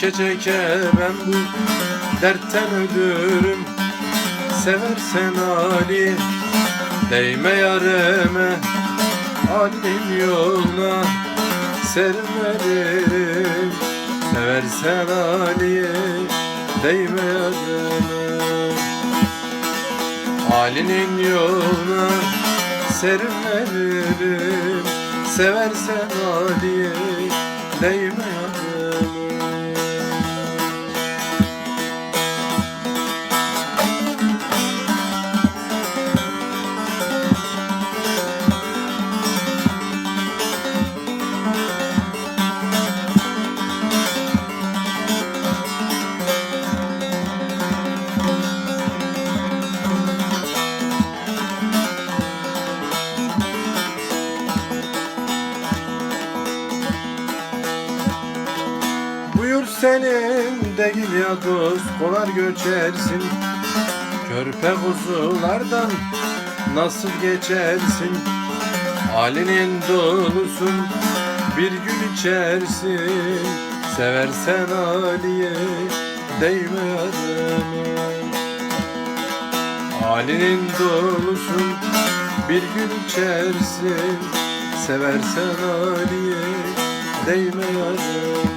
Çeke çeke ben bu dertten ölürüm. Seversen Ali Değme yareme. Ali'nin yoluna Sermerim Seversen Ali'ye Değme yareme. Ali'nin yoluna Sermerim Seversen Ali'ye Değme yareme senin değil ya dost kolar göçersin. Körpe kuzulardan nasıl geçersin? Halinin dolusun bir gün içersin. Seversen Ali'ye değme yarama Halinin dolusun bir gün içersin. Seversen Ali'ye değme yarama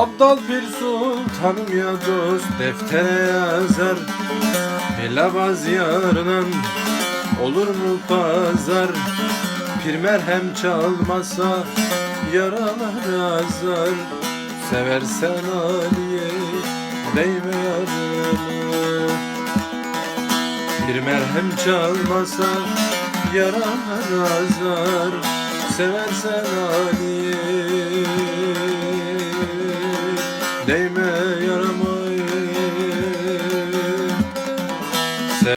Abdal bir sultanım ya dost deftere yazar. Helabaz yarınan olur mu pazar? Pir merhem çalmasa yaralar azar. Seversen Ali'ye değme yarını. Bir merhem çalmasa yaralar azar. Seversen Ali'ye Değmez